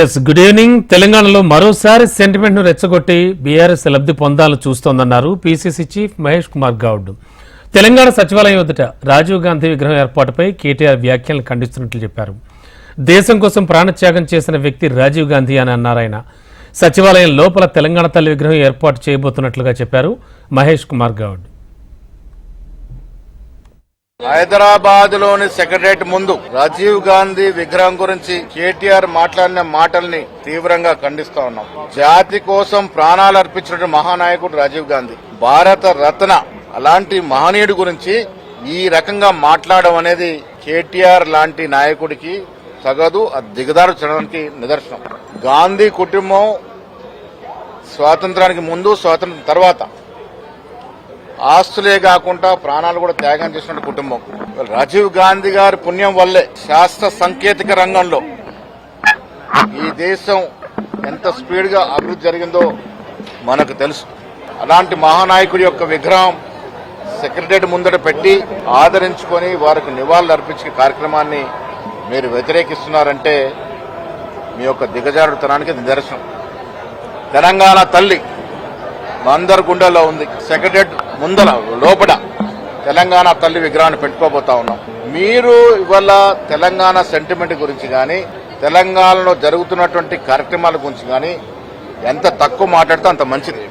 Yes good evening తెలంగాణలో మరోసారి సెంటిమెంట్ను రెచ్చగొట్టి బీఆర్ఎస్ లబ్ధి పొందాలని చూస్తోందన్నారు పీసీసీ చీఫ్ మహేష్ కుమార్ గౌడ్. తెలంగాణ సచివాలయం ఎదుట రాజీవ్ గాంధీ విగ్రహం ఏర్పాటుపై కేటీఆర్ వ్యాఖ్యలను ఖండిస్తున్నట్లు చెప్పారు. దేశం కోసం ప్రాణత్యాగం చేసిన వ్యక్తి రాజీవ్ గాంధీ అని అన్నారాయన సచివాలయం లోపల తెలంగాణ తల్లి విగ్రహం ఏర్పాటు చేయబోతున్నట్లుగా చెప్పారు మహేష్ కుమార్ గౌడ్. హైదరాబాద్లోని సెక్రటరేట్ ముందు రాజీవ్ గాంధీ విగ్రహం గురించి కేటీఆర్ మాట్లాడిన మాటల్ని తీవ్రంగా ఖండిస్తా ఉన్నాం. జాతి కోసం ప్రాణాలు అర్పించిన మహానాయకుడు రాజీవ్ గాంధీ భారత రత్న అలాంటి మహనీయుడి గురించి ఈ రకంగా మాట్లాడడం అనేది కేటీఆర్ లాంటి నాయకుడికి తగదు అది దిగదార్చడానికి నిదర్శనం. గాంధీ కుటుంబం స్వాతంత్రానికి ముందు స్వాతంత్రం తర్వాత ఆస్తులే కాకుండా ప్రాణాలు కూడా త్యాగం చేసిన కుటుంబం. రాజీవ్ గాంధీ గారి పుణ్యం వల్లే శాస్త్ర సాంకేతిక రంగంలో ఈ దేశం ఎంత స్పీడ్గా అభివృద్ధి జరిగిందో మనకు తెలుసు. అలాంటి మహానాయకుడి యొక్క విగ్రహం సెక్రటరీ ముందట పెట్టి ఆదరించుకొని వారికి నివాళులు అర్పించే కార్యక్రమాన్ని మీరు వ్యతిరేకిస్తున్నారంటే మీ యొక్క దిగజారుతనానికి నిదర్శనం. తెలంగాణ తల్లి అందరి గుండెల్లో ఉంది. సెక్రటరీ ముందర లోపల తెలంగాణ తల్లి విగ్రహాన్ని పెట్టుకోబోతా ఉన్నాం. మీరు ఇవాళ తెలంగాణ సెంటిమెంట్ గురించి కానీ తెలంగాణలో జరుగుతున్నటువంటి కార్యక్రమాల గురించి కానీ ఎంత తక్కువ మాట్లాడితే అంత మంచిది.